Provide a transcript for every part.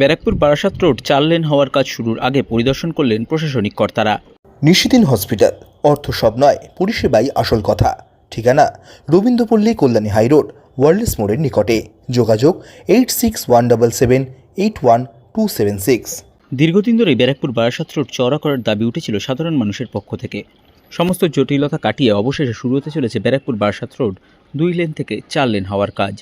Barrackpore Barasat road চার lane হওয়ার কাজ শুরুর আগে পরিদর্শন করলেন প্রশাসনিক কর্তারা। নিশিদিন হসপিটাল অর্থ সব নয় পরিষেবাই আসল কথা। ঠিকানা রবীন্দ্রপল্লী কল্যাণী হাইরোড ওয়ার্ল্ডস মোড়ের নিকটে। যোগাযোগ eight six one double seven eight one two seven six. দীর্ঘদিন ধরে ব্যারাকপুর বারাসাত রোড চওড়া করার দাবি উঠেছিল সাধারণ মানুষের পক্ষ থেকে। সমস্ত জটিলতা কাটিয়ে অবশেষে শুরু হতে চলেছে ব্যারাকপুর বারাসাত রোড দুই লেন থেকে চার লেন হওয়ার কাজ।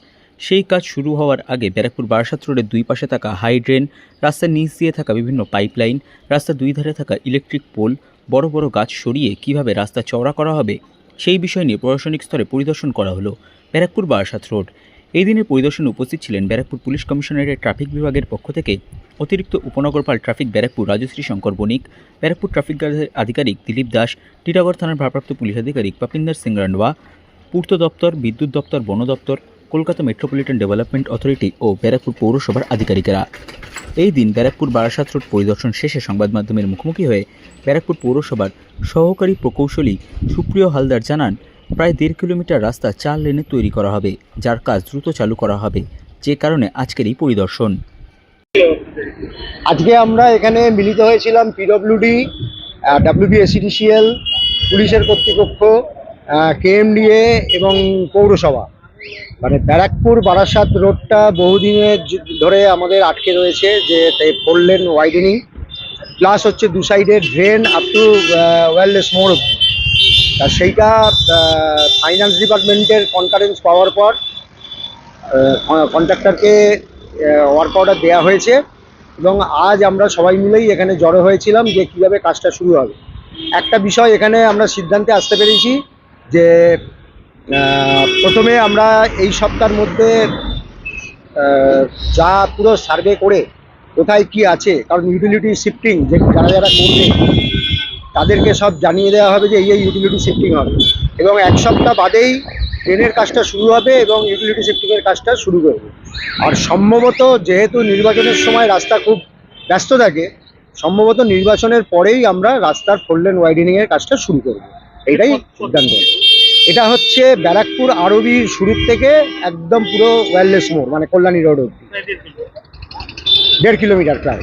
সেই কাজ শুরু হওয়ার আগে ব্যারাকপুর বারাসাত রোডের দুই পাশে থাকা হাই ড্রেন, রাস্তার নিচ দিয়ে থাকা বিভিন্ন পাইপলাইন, রাস্তার দুই ধারে থাকা ইলেকট্রিক পোল, বড় বড় গাছ সরিয়ে কীভাবে রাস্তা চওড়া করা হবে সেই বিষয় নিয়ে প্রশাসনিক স্তরে পরিদর্শন করা হলো ব্যারাকপুর বারাসাত রোড। এই দিনের পরিদর্শনে উপস্থিত ছিলেন ব্যারাকপুর পুলিশ কমিশনারের ট্রাফিক বিভাগের পক্ষ থেকে অতিরিক্ত উপনগরপাল ট্রাফিক ব্যারাকপুর রাজশ্রী শঙ্কর বণিক, ব্যারাকপুর ট্রাফিক গার্ডের আধিকারিক দিলীপ দাস, টিটাগড় থানার ভারপ্রাপ্ত পুলিশ আধিকারিক পাপিন্দর সিং রানওয়া, পূর্ত দপ্তর, বিদ্যুৎ দপ্তর, বন দপ্তর কলকাতা মেট্রোপলিটন ডেভেলপমেন্ট অথরিটি ও ব্যারাকপুর পৌরসভার আধিকারিকেরা। এই দিন ব্যারাকপুর বারাসাত রোড পরিদর্শন শেষে সংবাদ মাধ্যমের মুখোমুখি হয়ে ব্যারাকপুর পৌরসভার সহকারী প্রকৌশলী সুপ্রিয় হালদার জানান, প্রায় দেড় কিলোমিটার রাস্তা চার লেনে তৈরি করা হবে, যার কাজ দ্রুত চালু করা হবে। যে কারণে আজকের এই পরিদর্শন। আজকে আমরা এখানে মিলিত হয়েছিলাম পিডব্লিউডি ডাব্লিউবিএসিডিসিএল পুলিশের কর্তৃপক্ষ কেএমডিএ এবং পৌরসভা। মানে ব্যারাকপুর বারাসাত রোডটা বহুদিনের ধরে আমাদের আটকে রয়েছে যে ফোর লেন ওয়াইডেনিং প্লাস হচ্ছে দু সাইডে ড্রেন আপ টু ওয়েলনেস মোড় তা সেইটা ফাইন্যান্স ডিপার্টমেন্টের কনকারেন্স পাওয়ার পর কন্ট্রাক্টরকে ওয়ার্ক অর্ডার দেওয়া হয়েছে এবং আজ আমরা সবাই মিলেই এখানে জড়ো হয়েছিলাম যে কীভাবে কাজটা শুরু হবে। একটা বিষয় এখানে আমরা সিদ্ধান্তে আসতে পেরেছি যে প্রথমে আমরা এই সপ্তাহের মধ্যে যা পুরো সার্ভে করে কোথায় কি আছে, কারণ ইউটিলিটি শিফটিং যে যারা যারা করবে, তাদেরকে সব জানিয়ে দেওয়া হবে যে এই ইউটিলিটি শিফটিং হবে। এবং এক সপ্তাহ বাদেই ট্রেনের কাজটা শুরু হবে এবং ইউটিলিটি শিফটিংয়ের কাজটা শুরু করবে। আর সম্ভবত যেহেতু নির্বাচনের সময় রাস্তা খুব ব্যস্ত থাকে, সম্ভবত নির্বাচনের পরেই আমরা রাস্তার ফোর ওয়াইডেনিংয়ের কাজটা শুরু করব। এটাই সিদ্ধান্ত। এটা হচ্ছে ব্যারাকপুর আরবি শুরুর থেকে একদম পুরো ওয়্যারলেস মোড় মানে কল্যাণী রোড অব্দি দেড় কিলোমিটার প্রায়।